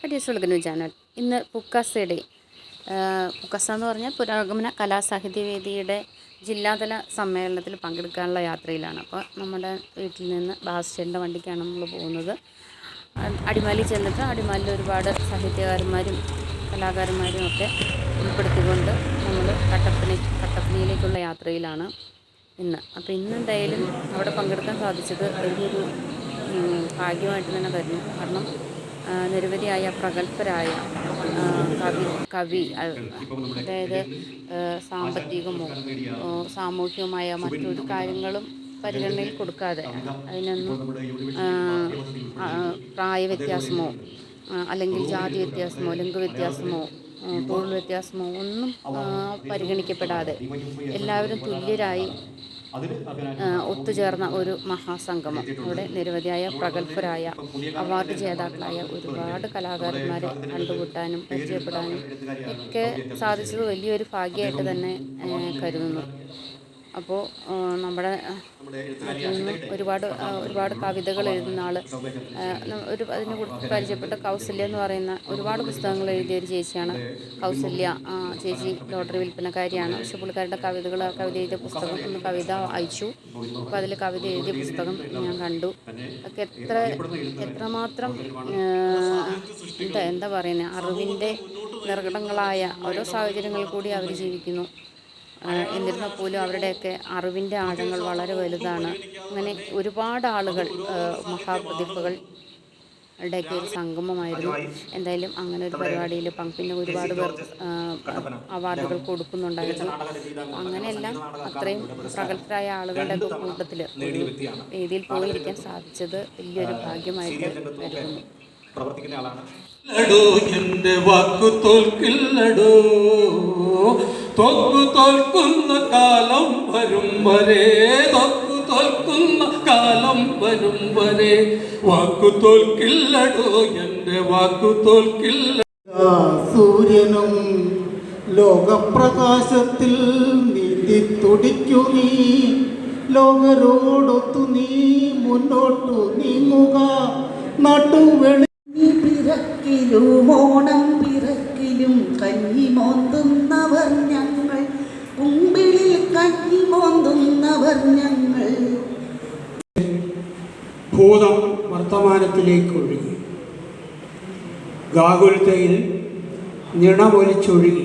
കടീസ് വിളിക്കുന്നു ചാനൽ ഇന്ന് പുക്കാസയുടെ പുക്കസ എന്ന് പറഞ്ഞാൽ പുരോഗമന കലാസാഹിത്യ വേദിയുടെ ജില്ലാതല സമ്മേളനത്തിൽ പങ്കെടുക്കാനുള്ള യാത്രയിലാണ്. അപ്പോൾ നമ്മുടെ വീട്ടിൽ നിന്ന് ബാസ്റ്റേന്റെ വണ്ടിക്കാണ് നമ്മൾ പോകുന്നത്. അടിമാലി ചെന്നിട്ട് അടിമാലിൽ ഒരുപാട് സാഹിത്യകാരന്മാരും കലാകാരന്മാരും ഒക്കെ ഉൾപ്പെടുത്തിക്കൊണ്ട് നമ്മൾ കട്ടപ്പന കട്ടപ്പനയിലേക്കുള്ള യാത്രയിലാണ് ഇന്ന്. അപ്പോൾ ഇന്ന് എന്തായാലും അവിടെ പങ്കെടുക്കാൻ സാധിച്ചത് വലിയൊരു ഭാഗ്യമായിട്ട് തന്നെ കരുതുന്നു കാരണം നിരവധിയായ പ്രഗത്ഭരായ കവി കവി അതായത് സാമ്പത്തികമോ സാമൂഹികമായ മറ്റൊരു കാര്യങ്ങളും പരിഗണനയിൽ കൊടുക്കാതെ അതിനൊന്നും പ്രായവ്യത്യാസമോ അല്ലെങ്കിൽ ജാതി വ്യത്യാസമോ ലിംഗവ്യത്യാസമോ വ്യത്യാസമോ തൊഴിൽ വ്യത്യാസമോ ഒന്നും പരിഗണിക്കപ്പെടാതെ എല്ലാവരും തുല്യരായി ഒത്തുചേർന്ന ഒരു മഹാസംഗമം. ഇവിടെ നിരവധിയായ പ്രഗത്ഭരായ അവാർഡ് ജേതാക്കളായ ഒരുപാട് കലാകാരന്മാരെ കണ്ടുകൂട്ടാനും പരിചയപ്പെടാനും ഒക്കെ സാധിച്ചത് വലിയൊരു ഭാഗ്യമായിട്ട് തന്നെ കരുതുന്നു. അപ്പോൾ നമ്മുടെ ഒരുപാട് ഒരുപാട് കവിതകൾ എഴുതുന്ന ആൾ ഒരു അതിന് പരിചയപ്പെട്ട കൗസല്യ എന്ന് പറയുന്ന ഒരുപാട് പുസ്തകങ്ങൾ എഴുതിയ ഒരു ചേച്ചിയാണ്. കൗസല്യ ചേച്ചി ലോട്ടറി വിൽപ്പനക്കാരിയാണ്. പക്ഷെ പുള്ളിക്കാരുടെ കവിതകൾ കവിത എഴുതിയ പുസ്തകം ഒന്ന് കവിത അയച്ചു. അപ്പോൾ അതിൽ കവിത എഴുതിയ പുസ്തകം ഞാൻ കണ്ടു. ഒക്കെ എത്ര എത്രമാത്രം എന്താ എന്താ പറയുന്നത് അറിവിന്റെ നിർഘടങ്ങളായ ഓരോ സാഹചര്യങ്ങളിൽ കൂടി അവർ ജീവിക്കുന്നു. എന്നിരുന്നാൽ പോലും അവരുടെയൊക്കെ അറിവിന്റെ ആഴങ്ങൾ വളരെ വലുതാണ്. അങ്ങനെ ഒരുപാട് ആളുകൾ മഹാപ്രതിഭകൾ യുടെയൊക്കെ ഒരു സംഗമമായിരുന്നു. എന്തായാലും അങ്ങനെ ഒരു പരിപാടിയിൽ പിന്നെ ഒരുപാട് പേർ അവാർഡുകൾ കൊടുക്കുന്നുണ്ടായിരുന്നു. അങ്ങനെയെല്ലാം അത്രയും പ്രഗത്ഭരായ ആളുകളുടെ കൂട്ടത്തിൽ വേദിയിൽ പോയിരിക്കാൻ സാധിച്ചത് വലിയൊരു ഭാഗ്യമായിട്ട് പ്രവർത്തിക്കുന്ന ആളാണ് വാക്കു തോക്കു തോൽക്കുന്ന കാലം വരും വരെ തൊക്കു തോൽക്കുന്ന കാലം വരും വരെ. വാക്കു തോൽക്കില്ലടോ എന്റെ വാക്കു തോൽക്കില്ല. സൂര്യനും ലോകപ്രകാശത്തിൽ നീതി തുടിക്കു നീ. ലോകരോടൊത്തു നീ മുന്നോട്ടു നീങ്ങുക. നാട്ടുവെളി പിറക്കിലും ഓണം പിറക്കിലും കഞ്ഞി മോന്തുന്നവർ ഭൂതം വർത്തമാനത്തിലേക്ക് ഒഴുകി ഗാകുൽത്തയിൽ നിണമൊലിച്ചൊഴുകി.